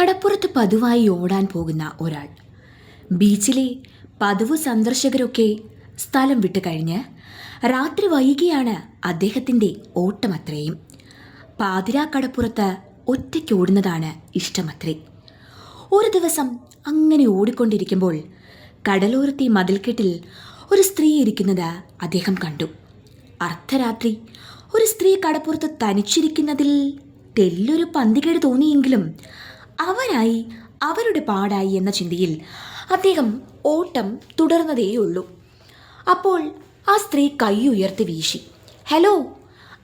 കടപ്പുറത്ത് പതിവായി ഓടാൻ പോകുന്ന ഒരാൾ. ബീച്ചിലെ പതിവ് സന്ദർശകരൊക്കെ സ്ഥലം വിട്ട് കഴിഞ്ഞ് രാത്രി വൈകിയാണ് അദ്ദേഹത്തിന്റെ ഓട്ടമത്രയും. പാതിരാ കടപ്പുറത്ത് ഒറ്റയ്ക്ക് ഓടുന്നതാണ് ഇഷ്ടമത്രേ. ഒരു ദിവസം അങ്ങനെ ഓടിക്കൊണ്ടിരിക്കുമ്പോൾ കടലോരത്തെ മതിൽക്കെട്ടിൽ ഒരു സ്ത്രീ ഇരിക്കുന്നത് അദ്ദേഹം കണ്ടു. അർദ്ധരാത്രി ഒരു സ്ത്രീ കടപ്പുറത്ത് തനിച്ചിരിക്കുന്നതിൽ തെല്ലൊരു പന്തികേട് തോന്നിയെങ്കിലും അവരായി അവരുടെ പാടായി എന്ന ചിന്തയിൽ അദ്ദേഹം ഓട്ടം തുടർന്നതേയുള്ളൂ. അപ്പോൾ ആ സ്ത്രീ കൈ ഉയർത്തി വീശി. ഹലോ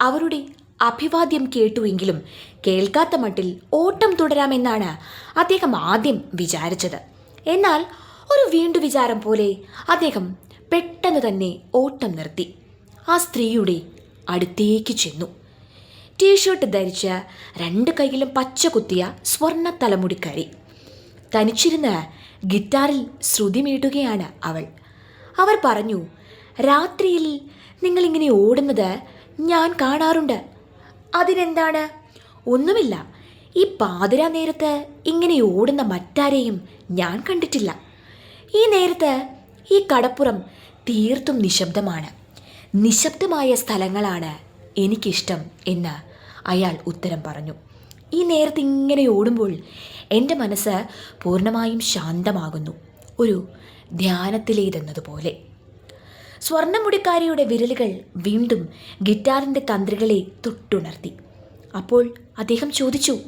അവരുടെ അഭിവാദ്യം കേട്ടുവെങ്കിലും കേൾക്കാത്ത മട്ടിൽ ഓട്ടം തുടരാമെന്നാണ് അദ്ദേഹം ആദ്യം വിചാരിച്ചത്. എന്നാൽ ഒരു വീണ്ടു വിചാരം പോലെ അദ്ദേഹം പെട്ടെന്ന് തന്നെ ഓട്ടം നിർത്തി. ആ സ്ത്രീയുടെ അടുത്തേക്ക് ചെന്നു. ടീഷർട്ട് ധരിച്ച് രണ്ട് കൈയിലും പച്ച കുത്തിയ സ്വർണ തലമുടിക്കാരി. തനിച്ചിരുന്ന് ഗിറ്റാറിൽ ശ്രുതി മീട്ടുകയാണ് അവൾ. അവർ പറഞ്ഞു രാത്രിയിൽ നിങ്ങളിങ്ങനെ ഓടുന്നത് ഞാൻ കാണാറുണ്ട്. അതിനെന്താണ്? ഒന്നുമില്ല. ഈ പാതിരാ നേരത്ത് ഇങ്ങനെ ഓടുന്ന മറ്റാരെയും ഞാൻ കണ്ടിട്ടില്ല. ഈ നേരത്ത് ഈ കടപ്പുറം തീർത്തും നിശബ്ദമാണ്. നിശബ്ദമായ സ്ഥലങ്ങളാണ് എനിക്കിഷ്ടം എന്ന് അയാൾ ഉത്തരം പറഞ്ഞു. ഈ നേരത്തെ ഇങ്ങനെ ഓടുമ്പോൾ എന്റെ മനസ്സ് പൂർണമായും ശാന്തമാകുന്നു. ഒരു ധ്യാനത്തിലേതെന്നതുപോലെ. സ്വർണമുടിക്കാരിയുടെ വിരലുകൾ വീണ്ടും ഗിറ്റാറിന്റെ തന്ത്രികളെ തൊട്ടുണർത്തി. അപ്പോൾ അദ്ദേഹം ചോദിച്ചു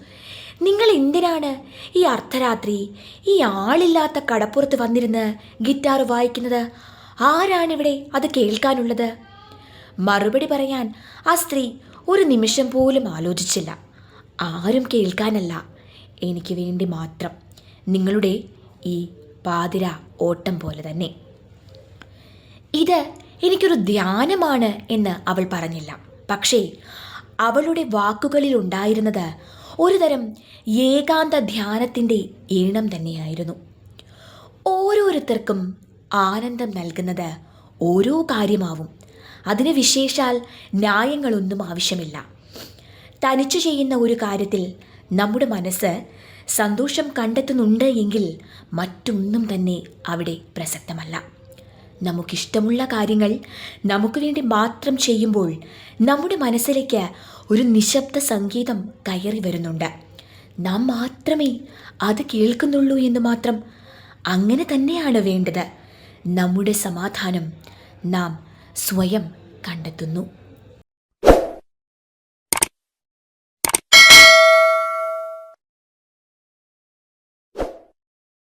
നിങ്ങൾ എന്തിനാണ് ഈ അർദ്ധരാത്രി ഈ ആളില്ലാത്ത കടപ്പുറത്ത് വന്നിരുന്ന് ഗിറ്റാർ വായിക്കുന്നത്? ആരാണിവിടെ അത് കേൾക്കാനുള്ളത്? മറുപടി പറയാൻ ആ സ്ത്രീ ഒരു നിമിഷം പോലും ആലോചിച്ചില്ല. ആരും കേൾക്കാനല്ല. എനിക്ക് വേണ്ടി മാത്രം. നിങ്ങളുടെ ഈ പാതിര ഓട്ടം പോലെ തന്നെ. ഇത് എനിക്കൊരു ധ്യാനമാണ് എന്ന് അവൾ പറഞ്ഞില്ല. പക്ഷേ അവളുടെ വാക്കുകളിൽ ഉണ്ടായിരുന്നത് ഒരുതരം ഏകാന്ത ധ്യാനത്തിന്റെ ഈണം തന്നെയായിരുന്നു. ഓരോരുത്തർക്കും ആനന്ദം നൽകുന്നത് ഓരോ കാര്യമാവും. അതിന് വിശേഷാൽ ന്യായങ്ങളൊന്നും ആവശ്യമില്ല. തനിച്ചു ചെയ്യുന്ന ഒരു കാര്യത്തിൽ നമ്മുടെ മനസ്സ് സന്തോഷം കണ്ടെത്തുന്നുണ്ട് എങ്കിൽ മറ്റൊന്നും തന്നെ അവിടെ പ്രസക്തമല്ല. നമുക്കിഷ്ടമുള്ള കാര്യങ്ങൾ നമുക്ക് വേണ്ടി മാത്രം ചെയ്യുമ്പോൾ നമ്മുടെ മനസ്സിലേക്ക് ഒരു നിശബ്ദ സംഗീതം കയറി വരുന്നുണ്ട്. നാം മാത്രമേ അത് കേൾക്കുന്നുള്ളൂ എന്ന് മാത്രം അങ്ങനെ തന്നെയാണ് വേണ്ടത്. നമ്മുടെ സമാധാനം നാം സ്വയം കണ്ടെത്തുന്നു.